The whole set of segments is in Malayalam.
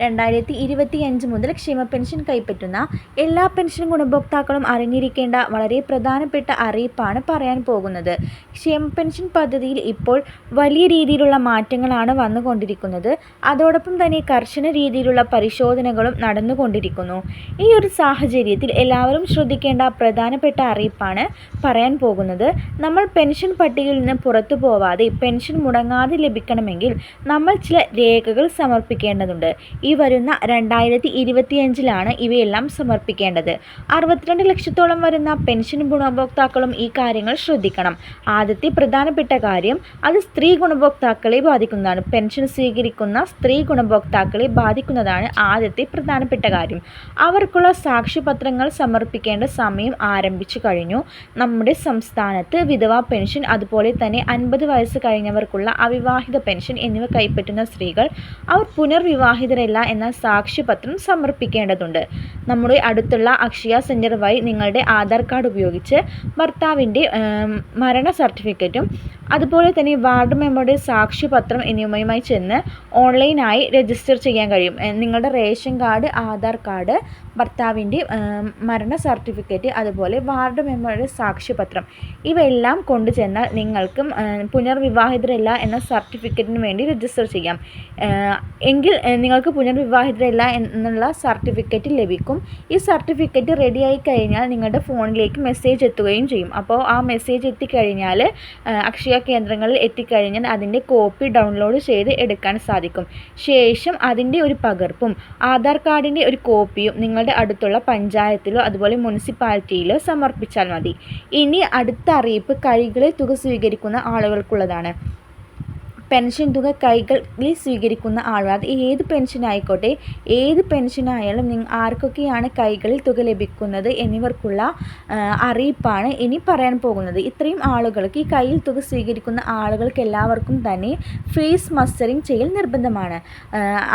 രണ്ടായിരത്തി ഇരുപത്തി അഞ്ച് മുതൽ ക്ഷേമ പെൻഷൻ കൈപ്പറ്റുന്ന എല്ലാ പെൻഷൻ ഗുണഭോക്താക്കളും അറിഞ്ഞിരിക്കേണ്ട വളരെ പ്രധാനപ്പെട്ട അറിയിപ്പാണ് പറയാൻ പോകുന്നത്. ക്ഷേമ പെൻഷൻ പദ്ധതിയിൽ ഇപ്പോൾ വലിയ രീതിയിലുള്ള മാറ്റങ്ങളാണ് വന്നുകൊണ്ടിരിക്കുന്നത്. അതോടൊപ്പം തന്നെ കർശന രീതിയിലുള്ള പരിശോധനകളും നടന്നുകൊണ്ടിരിക്കുന്നു. ഈ ഒരു സാഹചര്യത്തിൽ എല്ലാവരും ശ്രദ്ധിക്കേണ്ട പ്രധാനപ്പെട്ട അറിയിപ്പാണ് പറയാൻ പോകുന്നത്. നമ്മൾ പെൻഷൻ പട്ടികയിൽ നിന്ന് പുറത്തു പോവാതെ പെൻഷൻ മുടങ്ങാതെ ലഭിക്കണമെങ്കിൽ നമ്മൾ ചില രേഖകൾ സമർപ്പിക്കേണ്ടതുണ്ട്. ഈ വരുന്ന രണ്ടായിരത്തി ഇരുപത്തിയഞ്ചിലാണ് ഇവയെല്ലാം സമർപ്പിക്കേണ്ടത്. അറുപത്തിരണ്ട് ലക്ഷത്തോളം വരുന്ന പെൻഷൻ ഗുണഭോക്താക്കളും ഈ കാര്യങ്ങൾ ശ്രദ്ധിക്കണം. ആദ്യത്തെ പ്രധാനപ്പെട്ട കാര്യം അത് സ്ത്രീ ഗുണഭോക്താക്കളെ ബാധിക്കുന്നതാണ്. പെൻഷൻ സ്വീകരിക്കുന്ന സ്ത്രീ ഗുണഭോക്താക്കളെ ബാധിക്കുന്നതാണ് ആദ്യത്തെ പ്രധാനപ്പെട്ട കാര്യം. അവർക്കുള്ള സാക്ഷ്യപത്രങ്ങൾ സമർപ്പിക്കേണ്ട സമയം ആരംഭിച്ചു കഴിഞ്ഞു. നമ്മുടെ സംസ്ഥാനത്ത് വിധവാ പെൻഷൻ അതുപോലെ തന്നെ അൻപത് വയസ്സ് കഴിഞ്ഞവർക്കുള്ള അവിവാഹിത പെൻഷൻ എന്നിവ കൈപ്പറ്റുന്ന സ്ത്രീകൾ അവർ പുനർവിവാഹിതരല്ല എന്ന സാക്ഷ്യപത്രം സമർപ്പിക്കേണ്ടതുണ്ട്. നമ്മുടെ അടുത്തുള്ള അക്ഷയ സെന്റർ വഴി നിങ്ങളുടെ ആധാർ കാർഡ് ഉപയോഗിച്ച് ഭർത്താവിന്റെ മരണ സർട്ടിഫിക്കറ്റും അതുപോലെ തന്നെ വാർഡ് മെമ്പറുടെ സാക്ഷ്യപത്രം എന്നിവയുമായി ചെന്ന് ഓൺലൈനായി രജിസ്റ്റർ ചെയ്യാൻ കഴിയും. നിങ്ങളുടെ റേഷൻ കാർഡ് ആധാർ കാർഡ് ഭർത്താവിന്റെ മരണ സർട്ടിഫിക്കറ്റ് അതുപോലെ വാർഡ് മെമ്പറുടെ സാക്ഷ്യപത്രം. ഇവയെല്ലാം കൊണ്ടുചെന്നാൽ നിങ്ങൾക്കും പുനർവിവാഹിതരല്ല എന്ന സർട്ടിഫിക്കറ്റിന് വേണ്ടി രജിസ്റ്റർ ചെയ്യാം. എങ്കിൽ നിങ്ങൾക്ക് പുനർവിവാഹിതരല്ല എന്നുള്ള സർട്ടിഫിക്കറ്റ് ലഭിക്കും. ഈ സർട്ടിഫിക്കറ്റ് റെഡിയായി കഴിഞ്ഞാൽ നിങ്ങളുടെ ഫോണിലേക്ക് മെസ്സേജ് എത്തുകയും ചെയ്യും. അപ്പോൾ ആ മെസ്സേജ് എത്തിക്കഴിഞ്ഞാൽ അക്ഷയ കേന്ദ്രങ്ങളിൽ എത്തിക്കഴിഞ്ഞാൽ അതിന്റെ കോപ്പി ഡൗൺലോഡ് ചെയ്ത് എടുക്കാൻ സാധിക്കും. ശേഷം അതിന്റെ ഒരു പകർപ്പും ആധാർ കാർഡിന്റെ ഒരു കോപ്പിയും നിങ്ങളുടെ അടുത്തുള്ള പഞ്ചായത്തിലോ അതുപോലെ മുനിസിപ്പാലിറ്റിയിലോ സമർപ്പിച്ചാൽ മതി. ഇനി അടുത്ത അറിയിപ്പ് കൈകളിൽ തുക സ്വീകരിക്കുന്ന ആളുകൾക്കുള്ളതാണ്. പെൻഷൻ തുക കൈകളിൽ സ്വീകരിക്കുന്ന ആളുകൾ അത് ഏത് പെൻഷൻ ആയിക്കോട്ടെ ഏത് പെൻഷനായാലും നിങ്ങൾ ആർക്കൊക്കെയാണ് കൈകളിൽ തുക ലഭിക്കുന്നത് എന്നിവർക്കുള്ള അറിയിപ്പാണ് ഇനി പറയാൻ പോകുന്നത്. ഇത്രയും ആളുകൾക്ക് ഈ കയ്യിൽ തുക സ്വീകരിക്കുന്ന ആളുകൾക്ക് എല്ലാവർക്കും തന്നെ ഫേസ് മസ്റ്ററിങ് ചെയ്യൽ നിർബന്ധമാണ്.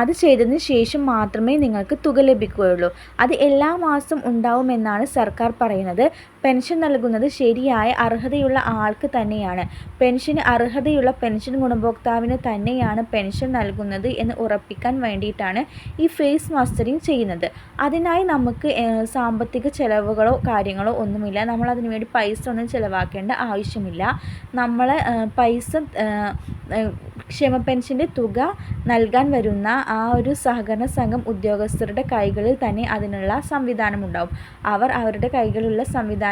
അത് ചെയ്തതിന് ശേഷം മാത്രമേ നിങ്ങൾക്ക് തുക ലഭിക്കുകയുള്ളൂ. അത് എല്ലാ മാസം ഉണ്ടാവുമെന്നാണ് സർക്കാർ പറയുന്നത്. പെൻഷൻ നൽകുന്നത് ശരിയായ അർഹതയുള്ള ആൾക്ക് തന്നെയാണ്. പെൻഷന് അർഹതയുള്ള പെൻഷൻ ഗുണഭോക്താവിന് തന്നെയാണ് പെൻഷൻ നൽകുന്നത് എന്ന് ഉറപ്പിക്കാൻ വേണ്ടിയിട്ടാണ് ഈ ഫേസ് മാസ്റ്ററിങ് ചെയ്യുന്നത്. അതിനായി നമുക്ക് സാമ്പത്തിക ചിലവുകളോ കാര്യങ്ങളോ ഒന്നുമില്ല. നമ്മൾ അതിനു വേണ്ടി പൈസ ഒന്നും ചിലവാക്കേണ്ട ആവശ്യമില്ല. നമ്മൾ പൈസ ക്ഷേമ പെൻഷന്റെ തുക നൽകാൻ വരുന്ന ആ ഒരു സഹകരണ സംഘം ഉദ്യോഗസ്ഥരുടെ കൈകളിൽ തന്നെ അതിനുള്ള സംവിധാനമുണ്ടാവും. അവർ അവരുടെ കൈകളിലുള്ള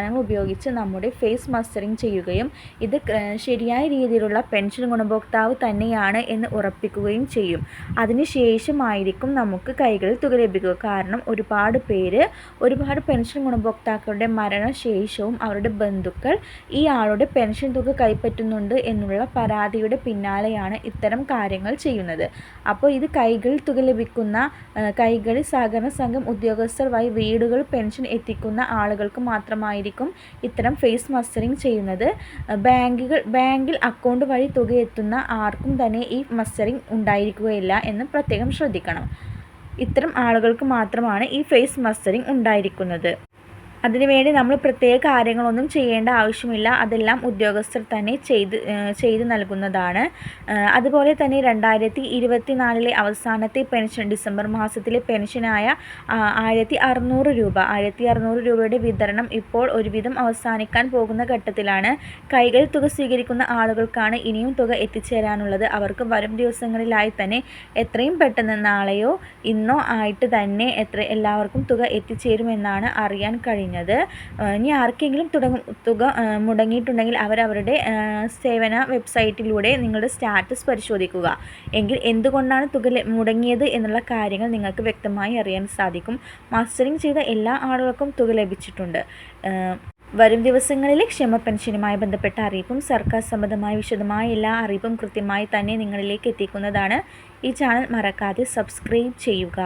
സംവിധാനങ്ങൾ ഉപയോഗിച്ച് നമ്മുടെ ഫേസ് മസ്റ്ററിങ് ചെയ്യുകയും ഇത് ശരിയായ രീതിയിലുള്ള പെൻഷൻ ഗുണഭോക്താവ് തന്നെയാണ് എന്ന് ഉറപ്പിക്കുകയും ചെയ്യും. അതിനുശേഷമായിരിക്കും നമുക്ക് കൈകളിൽ തുക ലഭിക്കുക. കാരണം ഒരുപാട് പേര് ഒരുപാട് പെൻഷൻ ഗുണഭോക്താക്കളുടെ മരണശേഷവും അവരുടെ ബന്ധുക്കൾ ഈ ആളുടെ പെൻഷൻ തുക കൈപ്പറ്റുന്നുണ്ട് എന്നുള്ള പരാതിയുടെ പിന്നാലെയാണ് ഇത്തരം കാര്യങ്ങൾ ചെയ്യുന്നത്. അപ്പോൾ ഇത് കൈകളിൽ തുക ലഭിക്കുന്ന കൈകളിൽ സഹകരണ സംഘം ഉദ്യോഗസ്ഥർ വഴി വീടുകൾ പെൻഷൻ എത്തിക്കുന്ന ആളുകൾക്ക് മാത്രമായിരിക്കും ഇത്തരം ഫേസ് മസ്റ്ററിങ് ചെയ്യുന്നത്. ബാങ്കുകൾ ബാങ്കിൽ അക്കൗണ്ട് വഴി തുക എത്തുന്ന ആർക്കും തന്നെ ഈ മസ്റ്ററിങ് ഉണ്ടായിരിക്കുകയില്ല എന്ന് പ്രത്യേകം ശ്രദ്ധിക്കണം. ഇത്തരം ആളുകൾക്ക് മാത്രമാണ് ഈ ഫേസ് മസ്റ്ററിങ് ഉണ്ടായിരിക്കുന്നത്. അതിനുവേണ്ടി നമ്മൾ പ്രത്യേക കാര്യങ്ങളൊന്നും ചെയ്യേണ്ട ആവശ്യമില്ല. അതെല്ലാം ഉദ്യോഗസ്ഥർ തന്നെ ചെയ്ത് ചെയ്ത് നൽകുന്നതാണ്. അതുപോലെ തന്നെ രണ്ടായിരത്തി ഇരുപത്തി നാലിലെ അവസാനത്തെ പെൻഷൻ ഡിസംബർ മാസത്തിലെ പെൻഷനായ ആയിരത്തി അറുന്നൂറ് രൂപ. ആയിരത്തി അറുന്നൂറ് രൂപയുടെ വിതരണം ഇപ്പോൾ ഒരുവിധം അവസാനിക്കാൻ പോകുന്ന ഘട്ടത്തിലാണ്. കൈകൾ തുക സ്വീകരിക്കുന്ന ആളുകൾക്കാണ് ഇനിയും തുക എത്തിച്ചേരാനുള്ളത്. അവർക്ക് വരും ദിവസങ്ങളിലായി തന്നെ എത്രയും പെട്ടെന്ന് നാളെയോ ഇന്നോ ആയിട്ട് തന്നെ എത്ര എല്ലാവർക്കും തുക എത്തിച്ചേരുമെന്നാണ് അറിയാൻ കഴിഞ്ഞത്. കഴിഞ്ഞത് ഇനി ആർക്കെങ്കിലും തുടങ്ങ തുക മുടങ്ങിയിട്ടുണ്ടെങ്കിൽ അവരവരുടെ സേവന വെബ്സൈറ്റിലൂടെ നിങ്ങളുടെ സ്റ്റാറ്റസ് പരിശോധിക്കുക. എങ്കിൽ എന്തുകൊണ്ടാണ് തുക മുടങ്ങിയത് എന്നുള്ള കാര്യങ്ങൾ നിങ്ങൾക്ക് വ്യക്തമായി അറിയാൻ സാധിക്കും. മാസ്റ്ററിംഗ് ചെയ്ത എല്ലാ ആളുകൾക്കും തുക ലഭിച്ചിട്ടുണ്ട്. വരും ദിവസങ്ങളിൽ ക്ഷമ പെൻഷനുമായി ബന്ധപ്പെട്ട അറിയിപ്പും സർക്കാർ സംബന്ധമായ വിശദമായ എല്ലാ അറിയിപ്പും കൃത്യമായി തന്നെ നിങ്ങളിലേക്ക് എത്തിക്കുന്നതാണ്. ഈ ചാനൽ മറക്കാതെ സബ്സ്ക്രൈബ് ചെയ്യുക.